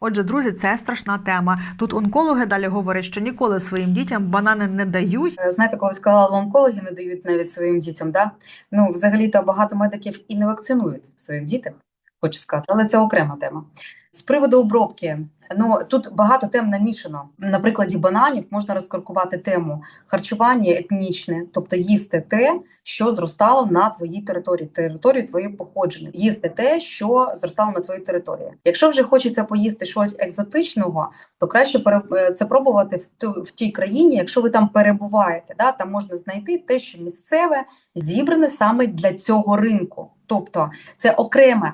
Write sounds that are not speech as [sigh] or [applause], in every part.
Отже, друзі, це страшна тема. Тут онкологи далі говорять, що ніколи своїм дітям банани не дають. Е, Знаєте, коли сказала, онкологи не дають навіть своїм дітям, да? ну взагалі-то багато медиків і не вакцинують своїх дітей, хочу сказати, але це окрема тема. З приводу обробки, ну тут багато тем намішано. На прикладі бананів можна розкаркувати тему харчування етнічне, тобто їсти те, що зростало на твоїй території, території твоєї походження, їсти те, що зростало на твоїй території. Якщо вже хочеться поїсти щось екзотичного, то краще е, це пробувати в тій країні, якщо ви там перебуваєте. Да, там можна знайти те, що місцеве, зібране саме для цього ринку. Тобто це окреме.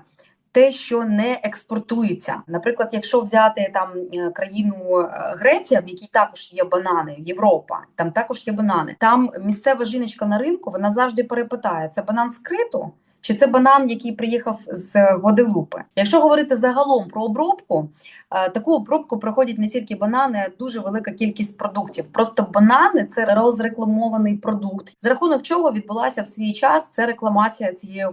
Те, що не експортується, наприклад, якщо взяти там е, країну е, Греція, в якій також є банани, Європа, там також є банани. Там місцева жіночка на ринку вона завжди перепитає: це банан з Криту чи це банан, який приїхав з Гваделупи? Якщо говорити загалом про обробку, е, таку обробку проходять не тільки банани, а дуже велика кількість продуктів. Просто банани це розрекламований продукт, за рахунок чого відбулася в свій час це рекламація цієї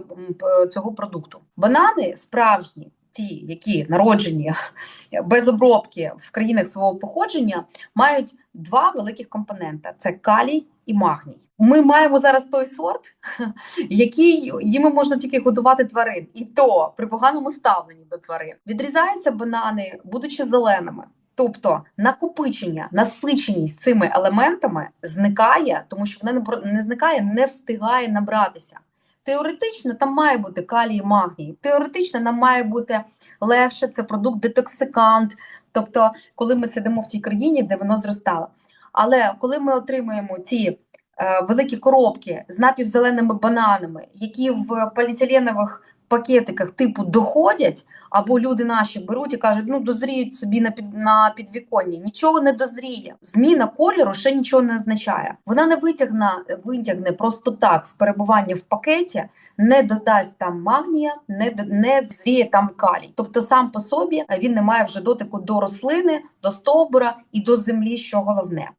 цього продукту. Банани справжні. Ті, які народжені [laughs] без обробки в країнах свого походження, мають два великих компонента: це калій і магній. Ми маємо зараз той сорт, [laughs] який їми можна тільки годувати тварин, і то при поганому ставленні до тварин. Відрізаються банани, будучи зеленими. Тобто накопичення, насиченість цими елементами зникає, тому що вона не зникає, не встигає набратися. Теоретично там має бути калій магній. Теоретично нам має бути легше, це продукт детоксикант. Тобто, коли ми сидимо в тій країні, де воно зростало. Але коли ми отримуємо ці е, великі коробки з напівзеленими бананами, які в поліетиленових пакетиках типу доходять, або люди наші беруть і кажуть, ну дозріють собі на під на підвіконні. Нічого не дозріє. Зміна кольору ще нічого не означає. Вона не витягне, витягне просто так з перебування в пакеті, не додасть там магнія, не не зріє там калій. Тобто сам по собі він не має вже дотику до рослини, до стовбура і до землі, що головне.